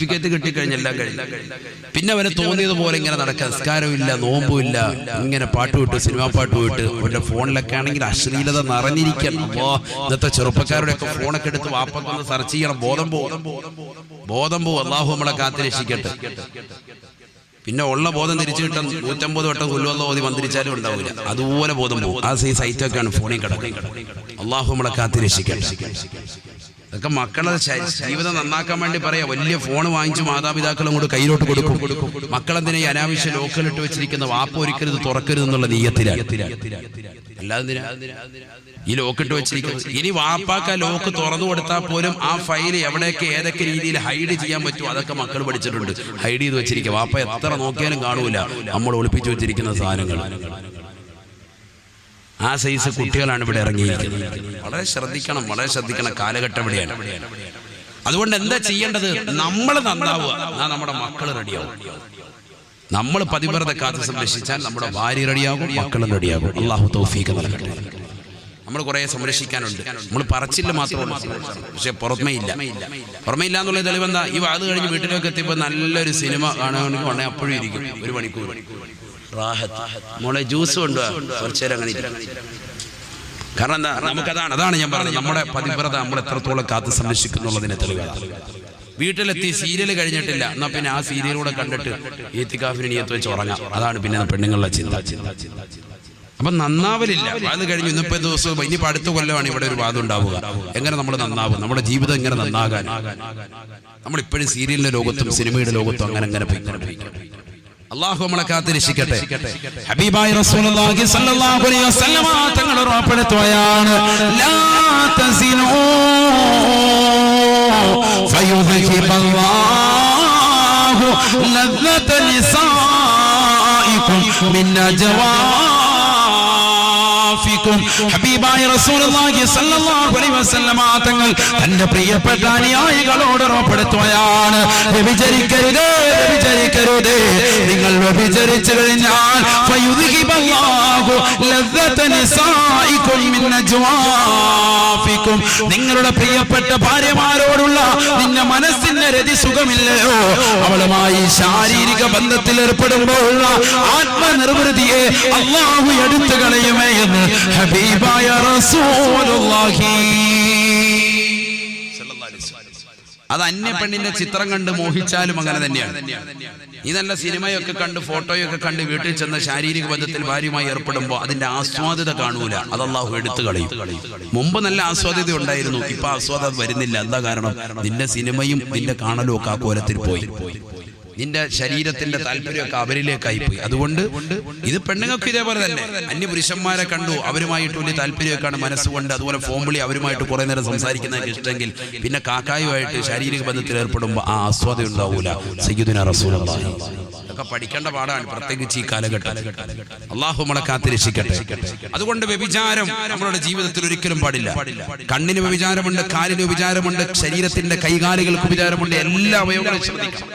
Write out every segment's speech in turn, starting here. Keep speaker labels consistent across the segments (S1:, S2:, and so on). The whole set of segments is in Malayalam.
S1: സർട്ടിഫിക്കറ്റ് കിട്ടിക്കഴിഞ്ഞ എല്ലാം കഴിഞ്ഞു. പിന്നെ അവന് തോന്നിയതുപോലെ ഇങ്ങനെ നടക്കുക നോമ്പും നോമ്പുമില്ല. ഇങ്ങനെ പാട്ട് വിട്ട് സിനിമാ പാട്ട് വിട്ട് അവന്റെ ഫോണിലൊക്കെ ആണെങ്കിൽ അശ്ലീലത നിറഞ്ഞിരിക്കണം അപ്പോ ഇന്നത്തെ ചെറുപ്പക്കാരുടെ ഒക്കെ ഫോണൊക്കെ എടുത്ത് വാപ്പൊന്ന് സെർച്ച് ചെയ്യണം. ബോധം പോകും ബോധം പോ അള്ളാഹു നമ്മളെ കാത്തിരക്ഷിക്കട്ടെ പിന്നെ ഉള്ള ബോധം തിരിച്ചു കിട്ടാൻ നൂറ്റമ്പത് വട്ടം കൊല്ലുവന്ന ഓതി മന്ത്രിച്ചാലും ഉണ്ടാവില്ല. അതുപോലെ ബോധം പോകും ആ സൈറ്റൊക്കെയാണ് ഫോണിൽ കിടക്കുന്നത്. അള്ളാഹു നമ്മളെ കാത്തിരക്ഷിക്കട്ടെ ഇതൊക്കെ മക്കളെ ജീവിതം നന്നാക്കാൻ വേണ്ടി പറയാ. വലിയ ഫോൺ വാങ്ങിച്ച് മാതാപിതാക്കളും കൂടെ കയ്യിലോട്ട് കൊടുക്കും. മക്കളെന്തിനാ ഈ അനാവശ്യ ലോക്കലിട്ട് വെച്ചിരിക്കുന്ന വാപ്പ് ഒരിക്കരുത് തുറക്കരുത് എന്നുള്ള അല്ലാതെ? ഈ ലോക്കിട്ട് വെച്ചിരിക്കുന്നത് ഇനി വാപ്പാക്ക ലോക്ക് തുറന്നു കൊടുത്താൽ പോലും ആ ഫയൽ എവിടെയൊക്കെ ഏതൊക്കെ രീതിയിൽ ഹൈഡ് ചെയ്യാൻ പറ്റും അതൊക്കെ മക്കൾ പഠിച്ചിട്ടുണ്ട്. ഹൈഡ് ചെയ്ത് വെച്ചിരിക്കുക. വാപ്പ എത്ര നോക്കിയാലും കാണൂല. നമ്മൾ ഒളിപ്പിച്ചു വെച്ചിരിക്കുന്ന സാധനങ്ങൾ. ആ സൈസ് കുട്ടികളാണ് ഇവിടെ ഇറങ്ങിയിരിക്കുന്നത്. വളരെ ശ്രദ്ധിക്കണം വളരെ ശ്രദ്ധിക്കണം കാലഘട്ടം ഇവിടെയാണ്. അതുകൊണ്ട് എന്താ ചെയ്യേണ്ടത്? നമ്മൾ നന്നാവുക. എന്നാ നമ്മുടെ മക്കൾ റെഡിയാവും നമ്മൾ പതിവ്രത കാത്ത് സംരക്ഷിച്ചാൽ നമ്മുടെ ഭാര്യ റെഡിയാകും മക്കളും റെഡിയാകും അള്ളാഹു തൗഫീഖ് നൽകട്ടെ. നമ്മൾ കുറെ സംരക്ഷിക്കാനുണ്ട്. നമ്മൾ പറച്ചില്ല മാത്രമാണ് പക്ഷെ പുറമേ ഇല്ല പുറമേ ഇല്ല എന്നുള്ള തെളിവെന്താ? ഈ വാത് കഴിഞ്ഞ് വീട്ടിലേക്ക് എത്തിയപ്പോൾ നല്ലൊരു സിനിമ കാണുകയാണെങ്കിൽ ഉടനെ അപ്പോഴും ഇരിക്കും. ഒരു മണിക്കൂർ. മോളെ ജ്യൂസ് കൊണ്ടുപോകാം. കാരണം എന്താ? നമുക്കതാണ്. അതാണ് ഞാൻ പറഞ്ഞത്. നമ്മുടെ പതിവ്രത നമ്മൾ എത്രത്തോളം കാത്ത് സംരക്ഷിക്കുന്നുള്ളതിനെ തെളിവാണ്. വീട്ടിലെത്തി സീരിയൽ കഴിഞ്ഞിട്ടില്ല. എന്നാ പിന്നെ ആ സീരിയലൂടെ കണ്ടിട്ട് ഏത്തിക്കാഫിന് നീയത്ത് വെച്ച് ഉറങ്ങാം. അതാണ് പിന്നെ പെണ്ണുങ്ങളുടെ ചിന്ത. അപ്പൊ നന്നാവലില്ല. അത് കഴിഞ്ഞു ഇന്നിപ്പോ ദിവസവും ഇനിയിപ്പോ അടുത്ത കൊല്ലമാണ് ഇവിടെ ഒരു വാദം ഉണ്ടാവുക. എങ്ങനെ നമ്മൾ നന്നാവും? നമ്മുടെ ജീവിതം എങ്ങനെ നന്നാകാൻ? നമ്മൾ ഇപ്പോഴും സീരിയലിന്റെ ലോകത്തും സിനിമയുടെ ലോകത്തും അങ്ങനെ അങ്ങനെ പോയിക്കൊണ്ടിരിക്കും. അള്ളാഹു നമ്മളെ കാത്തിരിക്കട്ടെ ഹബീബായി റസൂലുള്ളാഹി സ്വല്ലല്ലാഹു അലൈഹി വസല്ലമ തങ്ങൾ ഉറപ്പെടുത്തുകയാണ് ലാ തസിനൂ ഫയുദ്ഹിബ അല്ലാഹു ലദ്ദത നിസാഇകും മിൻ അജവാഫിക്കും ഹബീബായ റസൂലുള്ളാഹി സ്വല്ലല്ലാഹു അലൈഹി വസല്ലമ തങ്ങൾ തന്റെ പ്രിയപ്പെട്ട അനുയായികളോട് വ്യഭിചരിക്കരുത് നിങ്ങൾ വ്യഭിചരിച്ചു കഴിഞ്ഞാൽ നിങ്ങളുടെ പ്രിയപ്പെട്ട ഭാര്യമാരോടുള്ള നിന്റെ മനസ്സിന്റെ രതി സുഖമില്ലയോ? അവളുമായി ശാരീരിക ബന്ധത്തിൽ ഏർപ്പെടുമ്പോൾ ആത്മനിർവൃതിയെ അള്ളാഹു എടുത്തു കളയുമേ എന്ന് ഹബീബായ റസൂലുള്ളാഹി. അത് അന്യ പെണ്ണിന്റെ ചിത്രം കണ്ട് മോഹിച്ചാലും അങ്ങനെ തന്നെയാണ്. ഈ നല്ല സിനിമയൊക്കെ കണ്ട് ഫോട്ടോയൊക്കെ കണ്ട് വീട്ടിൽ ചെന്ന് ശാരീരിക ബന്ധത്തിൽ ഭാര്യയുമായി ഏർപ്പെടുമ്പോൾ അതിന്റെ ആസ്വാദ്യത കാണൂല. അത് അള്ളാഹു എടുത്തു കളയും. മുമ്പ് നല്ല ആസ്വാദ്യത ഉണ്ടായിരുന്നു. ഇപ്പൊ ആസ്വാദം വരുന്നില്ല. എന്താ കാരണം? നിന്റെ സിനിമയും നിന്റെ കാണലും ഒക്കെ ആ കോലത്തിൽ പോയി. നിന്റെ ശരീരത്തിന്റെ താല്പര്യമൊക്കെ അവരിലേക്കായി പോയി അതുകൊണ്ട് ഇത് പെണ്ണുങ്ങൾക്ക് ഇതേപോലെ തന്നെ. അന്യ പുരുഷന്മാരെ കണ്ടു. അവരുമായിട്ട് വലിയ താല്പര്യമൊക്കെയാണ് മനസ്സുകൊണ്ട്. അതുപോലെ ഫോൺ വിളി അവരുമായിട്ട് കുറെ നേരം സംസാരിക്കുന്നതൊക്കെ ഇഷ്ടമെങ്കിൽ പിന്നെ കാക്കായുമായിട്ട് ശാരീരിക ബന്ധത്തിൽ ഏർപ്പെടുമ്പോൾ ആ ആസ്വാദം ഉണ്ടാവൂല. സയ്യുദിന ഇതൊക്കെ പഠിക്കേണ്ട പാടാണ് പ്രത്യേകിച്ച് ഈ കാലഘട്ടം അള്ളാഹു നമ്മളെ കാത്തിരക്ഷിക്കട്ടെ. അതുകൊണ്ട് വ്യഭിചാരം നമ്മളുടെ ജീവിതത്തിൽ ഒരിക്കലും പാടില്ല. കണ്ണിന് വ്യഭിചാരമുണ്ട് കാലിന് വ്യഭിചാരമുണ്ട് ശരീരത്തിന്റെ കൈകാലുകൾക്ക് വ്യഭിചാരമുണ്ട് എല്ലാ അവയവങ്ങളും ശ്രദ്ധിക്കണം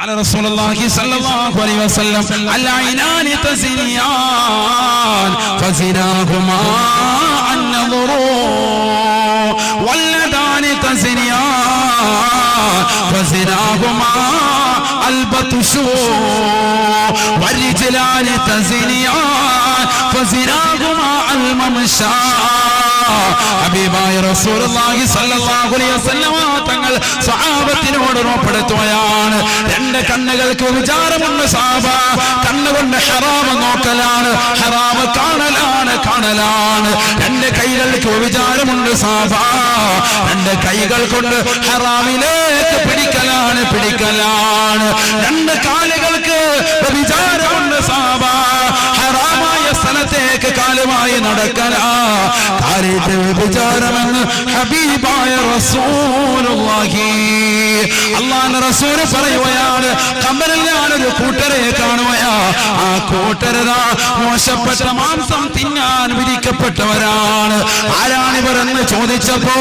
S1: قال رسول الله صلى الله عليه وسلم العينان تزنيان فزناهما عن نظر واللذان تزنيان فزناهما البطش والرجلان تزنيان فزناهما الممشى. حبيباي رسول الله صلى الله عليه وسلم. തങ്ങൾ സ്വഹാബത്തിനോട് എന്റെ രണ്ട് കണ്ണുകൾക്ക് വിചാരമുണ്ട് സാബ. കണ്ണുകൊണ്ട് ഹറാമ നോക്കലാണ്. ഹറാമ കാണലാണ് കാണലാണ്. രണ്ട് കൈകൾക്ക് വിചാരമുണ്ട് സാബ. രണ്ട് കൈകൾ കൊണ്ട് ഹറാമിലേക്ക് പിടിക്കലാണ് പിടിക്കലാണ്. രണ്ട് കാലുകൾക്ക് വിചാരമുണ്ട് സാബ. സ്ഥലത്തേക്ക് കാലുമായി നടക്കലാ കാര്യത്തെ വിചാരമെന്ന് ഹബീബായ റസൂലുള്ളാഹി. അള്ളാഹ് റസൂൽ പറയുകയാണ് കമ്പനിൽ ഞാനൊരു കൂട്ടരെ കാണുകയാ. ആ കൂട്ടരതാ മോശപ്പെട്ട മാംസം തിന്നാൻ വിരിക്കപ്പെട്ടവരാണ് ആരാണിവർ എന്ന് ചോദിച്ചപ്പോ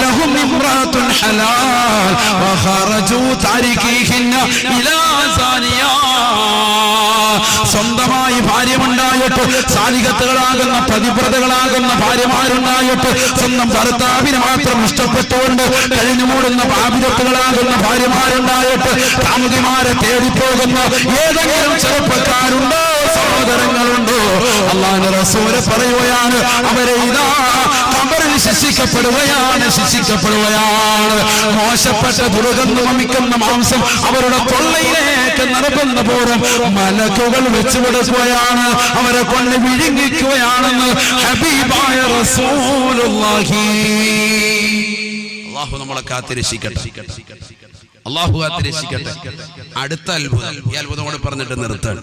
S1: ലഹും ഹലാൽ ഇലാ സാനിയാ. സ്വന്തമായി ഭാര്യമുണ്ടായിട്ട് സാലികത്തുകളാകുന്ന പ്രതിപ്രതകളാകുന്ന ഭാര്യമാരുണ്ടായിട്ട് സ്വന്തം ഭർത്താവിനെ മാത്രം ഇഷ്ടപ്പെട്ടുകൊണ്ട് കഴിഞ്ഞു മൂടുന്ന പാപിരത്തുകളാകുന്ന ഭാര്യമാരുണ്ടായിട്ട് കാമുകിമാരെ തേടിപ്പോകുന്ന ഏതെങ്കിലും ചെറുപ്പക്കാരുണ്ടോ? സഹോദരങ്ങളുണ്ടോ അള്ളാഹ് റസൂൽ പറയുകയാണ് അവരെ ഇതാ ശിക്ഷിക്കപ്പെടുകയാണ് ശിക്ഷിക്കപ്പെടുകയാണ്. മോശപ്പെട്ട ദുർഗന്ധം വമിക്കുന്ന മാംസം അവരുടെ തൊള്ളയിലേക്ക് നടക്കുന്ന പൂർവം മലക്കുകൾ വെച്ചു കൊടുക്കുകയാണ്. അവരെ കൊണ്ട് വിഴുങ്ങിക്കുകയാണെന്ന് ഹബീബായ റസൂലുള്ളാഹി.
S2: അള്ളാഹു നമ്മളെ കാത്തിരക്ഷിക്കട്ടെ. അള്ളാഹു കാത്തിരക്ഷിക്കട്ടെ. അടുത്ത അത്ഭുതം ഈ അത്ഭുതം കൂടെ പറഞ്ഞിട്ട് നിർത്താൻ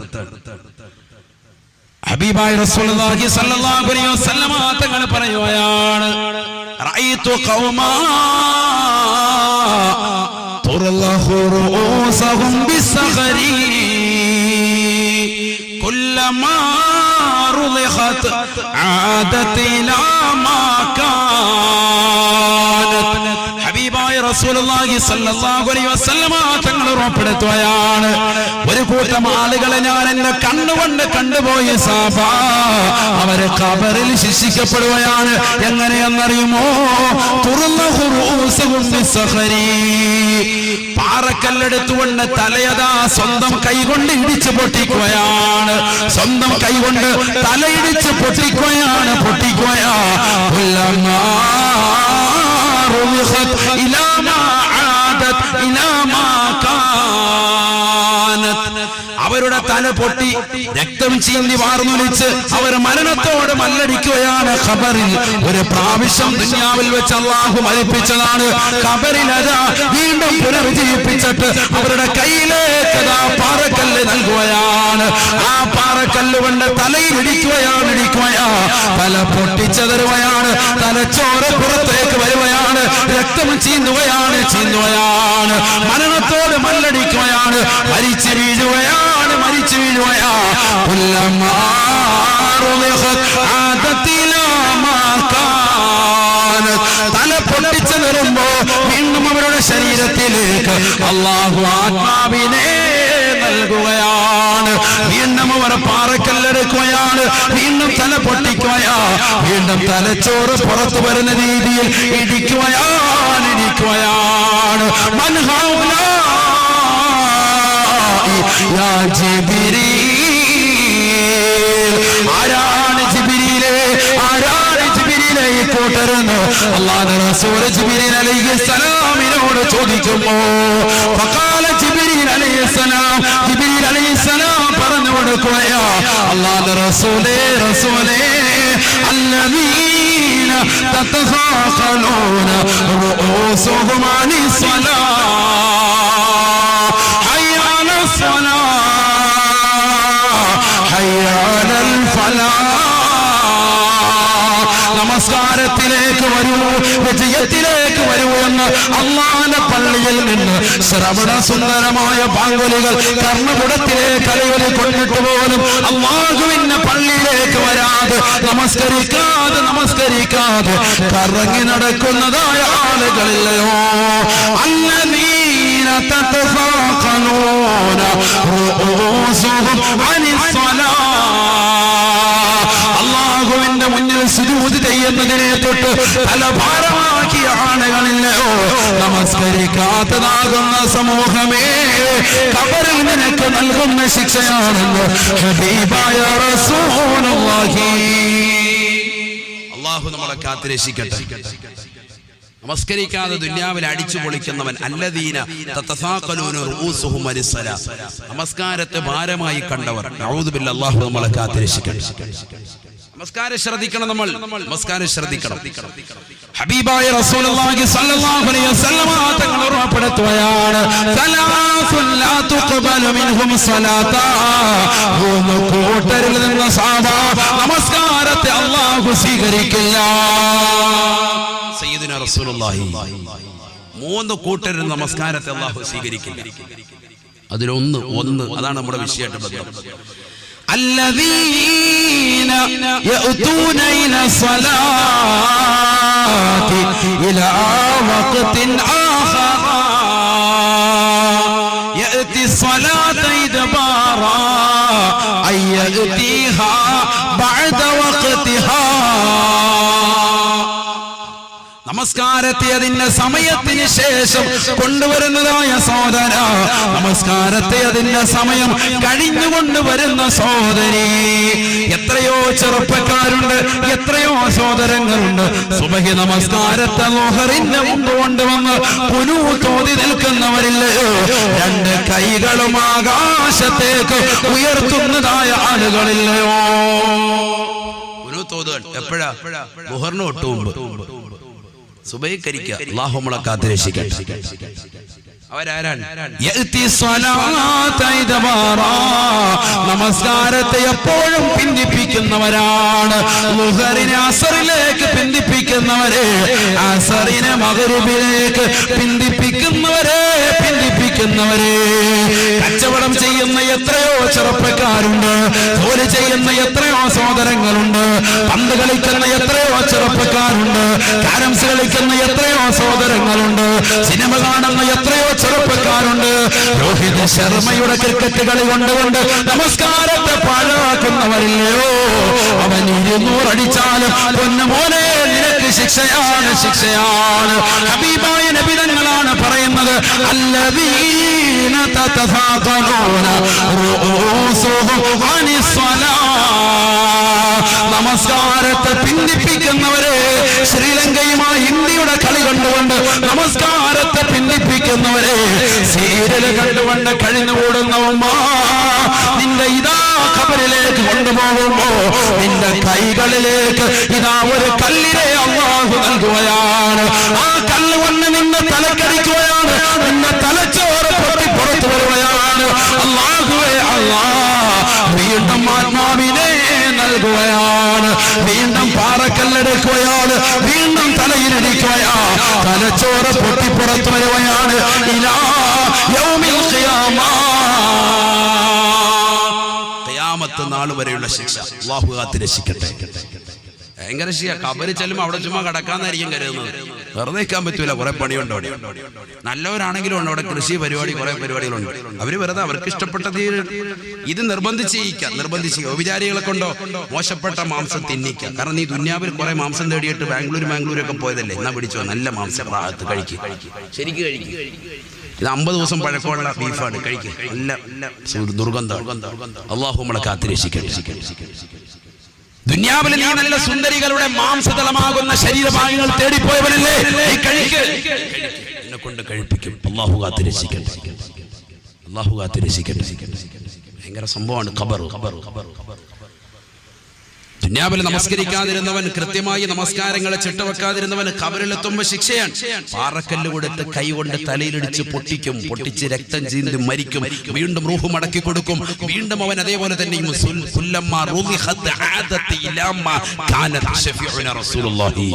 S1: ഹബീബായ റസൂലുള്ളാഹി സ്വല്ലല്ലാഹു അലൈഹി വസല്ലമ തങ്ങൾ പറയുകയാണ് റഅയ്തു ഖൗമാ തുറല്ലഹു റൂസഹും ബിസ്സഖരി കുല്ലമാ റുളിഖത് ആദത് ഇലാ മാ കാനത്. തങ്ങൾ ഉറപ്പെടുത്തുകയാണ്. ഒരു കൂട്ടം ആളുകളെ ഞാൻ എന്നെ കണ്ണുകൊണ്ട് കണ്ടുപോയി സാബ അവരെ കബറിൽ ശിക്ഷിക്കപ്പെടുകയാണ്. എങ്ങനെയെന്നറിയുമോ? തുറന്ന. പാറക്കല്ലെടുത്തുകൊണ്ട് തലയതാ സ്വന്തം കൈകൊണ്ട് ഇടിച്ച് പൊട്ടിക്കുകയാണ്. സ്വന്തം കൈകൊണ്ട് തലയിടിച്ച് പൊട്ടിക്കുകയാണ് പൊട്ടിക്കുകയാ رضخت إلى ما عادت إلى ما അവരുടെ തല പൊട്ടി രക്തം ചീന്തി വാർന്നൊലിച്ച് അവർ മരണത്തോട് മല്ലടിക്കുകയാണ് ഖബറിൽ. ഒരു പ്രാവശ്യം ദുനിയാവിൽ വെച്ച് അള്ളാഹു മരിപ്പിച്ചതാണ്. ഖബറിൽ അതാ വീണ്ടും പുനർജീവിപ്പിച്ചിട്ട് അവരുടെ കയ്യിലേക്ക് അതാ പാറക്കല്ല് നൽകുകയാണ്. ആ പാറക്കല്ല് കൊണ്ട് തലയിൽ ഇടിക്കുകയാണ് ഇടിക്കുകയാ തല പൊട്ടിച്ചതരുകയാണ്. തലച്ചോറ് പുറത്തേക്ക് വരുകയാണ്. രക്തം ചീന്തുകയാണ് ചീന്തുകയാണ്. മരണത്തോട് മല്ലടിക്കുകയാണ്. മരിച്ചു വീഴുകയാണ് കുല്ലമാ റുളിഖത് ആദത്തിലാ മാ തല പൊട്ടിച്ചു നിറുമ്പോ വീണ്ടും അവരുടെ ശരീരത്തിലേക്ക് അള്ളാഹു ആത്മാവിനെ നൽകുകയാണ്. വീണ്ടും അവർ പാറക്കല്ലെടുക്കുകയാണ്. വീണ്ടും തല പൊട്ടിക്കുകയാ. വീണ്ടും തലച്ചോറ് പുറത്തു വരുന്ന രീതിയിൽ ഇടിക്കുകയാണ് ഇടിക്കുകയാണ്. മൻഹൗലായി യാ ജിബ്രീൽ. ആരാണ് ജിബിരിയിലെ ആരാണ് ജിബിരിയിലെ ഈ കൂട്ടരെന്ന് അള്ളാഹ് റസൂൽ ജിബിരിൽ അലൈഹിസ്സലാമിനോട് ചോദിക്കുമ്പോ ഫഖാല ജിബിരിൽ അലൈഹിസ്സലാം ജിബിരിൽ അലൈഹിസ്സലാം പറഞ്ഞു കൊടുക്കുകയാ അള്ളാഹ് റസൂലേ റസൂലേ الذين تتثاقلون رؤوسهم عن الصلاة നമസ്കാരത്തിലേക്ക് വരൂ വിജയത്തിലേക്ക് വരൂ എന്ന് അള്ളാന പള്ളിയിൽ നിന്ന് ശ്രവണ സുന്ദരമായ പാങ്കുലികൾ കർണപുടത്തിലേക്ക് അലയൊലി കൊണ്ടിട്ട് പോലും അള്ളാഹുവിന്റെ പള്ളിയിലേക്ക് വരാതെ നമസ്കരിക്കാതെ നമസ്കരിക്കാതെ കറങ്ങി നടക്കുന്നതായ ആളുകളില്ലയോ? അല്ലീന തതഫാഖനൂന റൂസുഹും അനിസ്സലാ. അള്ളാഹുവിന്റെ മുന്നിൽ സുജൂത് ചെയ്യുന്നതിനെ തൊട്ട് പല ഭാരമാക്കിയ ആളുകളില്ലയോ നമസ്കരിക്കാത്തതാകുന്ന സമൂഹമേ കബറിൽ നിനക്ക് നൽകുന്ന ശിക്ഷയാണെന്ന് ഹബീബായ റസൂലുള്ളാഹി.
S2: അള്ളാഹു നമ്മളെ കാത്തിരക്ഷിക്കട്ടെ. നമസ്കരിക്കാതെ ദുന്യാവിൽ അടിച്ചു പൊളിക്കുന്നവൻ അല്ലദീന. നമസ്കാരത്തെ ഭാരമായി കണ്ടവർ. അള്ളാഹു നമ്മളെ കാത്തിരക്ഷിക്കട്ടെ. നമസ്കാരം ശ്രദ്ധിക്കണം നമ്മൾ. നമസ്കാരം ശ്രദ്ധിക്കണം.
S1: ഹബീബായ റസൂലുള്ളാഹി സ്വല്ലല്ലാഹു അലൈഹി വസല്ലമ തങ്ങൾ ഉറപ്പെടുത്തുകയാണ് സലാസുൻ ലാ തുഖബലു മിൻഹും സ്വലാത്താ. മൂന്ന് കൂട്ടരിൽ നിന്ന് സാധാ നമസ്കാരത്തെ അല്ലാഹു സ്വീകരിക്കില്ല.
S2: സയ്യിദുന റസൂലുള്ളാഹി. മൂന്ന് കൂട്ടരും നമസ്കാരത്തെ അള്ളാഹു സ്വീകരിക്കില്ല. അതിലൊന്ന് ഒന്ന് അതാണ് നമ്മുടെ വിഷയമായിട്ട് ബന്ധം.
S1: الذين يأتون إلى صلاة إلى وقت آخر. يأتي الصلاة إدبارا أن يأتيها നമസ്കാരത്തെ സമയത്തിന് ശേഷം കൊണ്ടുവരുന്നതായ സോദര നമസ്കാരത്തെ അതിന്റെ സമയം കഴിഞ്ഞു കൊണ്ടുവരുന്ന സോദരി എത്രയോ ചെറുപ്പക്കാരുണ്ട് എത്രയോ സോദരങ്ങളുണ്ട് സുബഹി നമസ്കാരത്തെ ലോഹറിന്റെ മുമ്പ് കൊണ്ടുവന്ന് പുനു തോതി നിൽക്കുന്നവരില്ലയോ രണ്ട് കൈകളും ആകാശത്തേക്ക് ഉയർത്തുന്നതായ ആളുകളില്ലയോ?
S3: തോതുകൾ. എപ്പോഴാ? മുഹറിന് തൊട്ട് മുമ്പ്. സുബൈക്കരിക്കുക അവരാരാണ്.
S1: നമസ്കാരത്തെ എപ്പോഴും പിന്തിപ്പിക്കുന്നവരാണ്. അസറിലേക്ക് പിന്തിപ്പിക്കുന്നവരെ അസറിനെ മകരുവിലേക്ക് പിന്തിപ്പിക്കുന്നവരെ പിന്തിപ്പിക്കുന്നവരെ. കച്ചവടം ചെയ്യുന്ന എത്രയോ ചെറുപ്പക്കാരുണ്ട് ജോലി ചെയ്യുന്ന എത്രയോ സഹോദരങ്ങളുണ്ട് പന്ത് കളിക്കുന്ന എത്രയോ ചെറുപ്പക്കാരുണ്ട് കാരംസ് കളിക്കുന്ന എത്രയോ സഹോദരങ്ങളുണ്ട് സിനിമ കാണുന്ന എത്രയോ ചെറുപ്പക്കാരുണ്ട്. രോഹിത് ശർമ്മയുടെ ക്രിക്കറ്റ് കളി കൊണ്ടുകൊണ്ട് നമസ്കാരത്തെ പാഴാക്കുന്നവരില്ലയോ? അവൻ ഇരുന്നൂറടിച്ചാലും പൊന്നു മോനെ നിനക്ക് ശിക്ഷയാണ് ശിക്ഷയാണ്. ഹബീബായ നബിതങ്ങളാണ് പറയുന്നത് നമസ്കാരത്തെ പിന്തിപ്പിക്കുന്നവരെ ശ്രീലങ്കയുമായി ഇന്ത്യയുടെ കളി കണ്ടുകൊണ്ട് നമസ്കാരത്തെ പിന്തിപ്പിക്കുന്നവരെ സീരിയൽ കണ്ടുകൊണ്ട് കഴിഞ്ഞുകൂടുന്ന ഉമ്മ നിന്റെ ഇതാ ഖബറിലേക്ക് കൊണ്ടുപോകുമ്പോ നിന്റെ കൈകളിലേക്ക് ഇതാ ഒരു കല്ലിനെ അള്ളാഹു നൽകുകയാണ്. ആ കല്ല് കൊണ്ട് നിന്നെ തലക്കടിക്കുകയാണ്. നിന്റെ തലച്ചോറ് പൊട്ടി പുറത്തു വരുകയാണ്. അള്ളാഹുവേ അള്ളാ വീണ്ടും ആത്മാവിനെ നൽകുകയാണ്. വീണ്ടും പാറക്കല്ലെടുക്കുകയാണ്. വീണ്ടും തലയിലിരിക്കുകയാണ്. തലച്ചോറ് പൊട്ടി പുറത്തു വരുകയാണ്. ഇലാ
S3: ഖിയാമത്ത് നാൾ വരെയുള്ള ശിക്ഷ. അള്ളാഹു കാത്ത് രക്ഷിക്കട്ടെ ഭയങ്കര ശിയ കബരി ചെല്ലുമ്പോ അവിടെ ചുമ്മാ കിടക്കാന്നായിരിക്കും കരുതുന്നത്. വെറുതെ നിൽക്കാൻ പറ്റൂല. കുറെ പണിയുണ്ട് അവിടെ. നല്ലവരാണെങ്കിലും ഉണ്ട് അവിടെ. കൃഷി പരിപാടി കുറെ പരിപാടികളുണ്ട്. അവർ വെറുതെ അവർക്ക് ഇഷ്ടപ്പെട്ട തീര് ഇത് നിർബന്ധിച്ച് ചെയ്യിക്കാം നിർബന്ധിച്ച് ഔപചാരികളെ കൊണ്ടോ മോശപ്പെട്ട മാംസം തിന്നിക്കാം കാരണം നീ ദുന്യാവിൽ കുറെ മാംസം തേടിയിട്ട് ബാംഗ്ലൂർ ബാംഗ്ലൂരൊക്കെ പോയതല്ലേ? എന്നാ പിടിച്ചോ? നല്ല മാംസം. കഴിക്കുക ശരിക്കും കഴിക്കുക ഇത് അമ്പത് ദിവസം പഴക്കമുള്ള ബീഫാണ്. കഴിക്കുക നല്ല ദുർഗന്ധം. അള്ളാഹു നമ്മളെ കാത്തിരക്ഷിക്കട്ടെ.
S1: ദുന്യാവിലെ നീ നല്ല സുന്ദരികളുടെ മാംസതലമാകുന്ന ശരീരഭാഗങ്ങൾ തേടിപ്പോയവനല്ലേ? നീ കഴിക്ക്.
S3: എന്നെ കൊണ്ട് കഴിപ്പിക്കും. അള്ളാഹു കാത്തിരക്ഷിക്കട്ടെ. അള്ളാഹു കാത്തിരക്ഷിക്കട്ടെ. ഭയങ്കര സംഭവമാണ് ഖബർ ഖബർ ഖബർ. ദുന്യാവിൽ നമസ്കരിക്കാതിരുന്നവൻ കൃത്യമായി നമസ്കാരങ്ങളെ ചിട്ടവെക്കാതിരുന്നവൻ ഖബറിലെത്തുമ്പോ ശിക്ഷയാണ്. പാറക്കല്ല് കൊടുത്ത് കൈ കൊണ്ട് തലയിലിടിച്ച് പൊട്ടിക്കും. പൊട്ടിച്ച് രക്തം ചീന്തി മരിക്കും. വീണ്ടും റൂഹ് മടക്കി കൊടുക്കും. വീണ്ടും അവൻ അതേപോലെ തന്നെ കുല്ലമ്മ റുദിഖത്ത് ആദത്ത് ഇലാമ്മ കാനത്ത് ഷഫീഉന റസൂലുള്ളാഹി.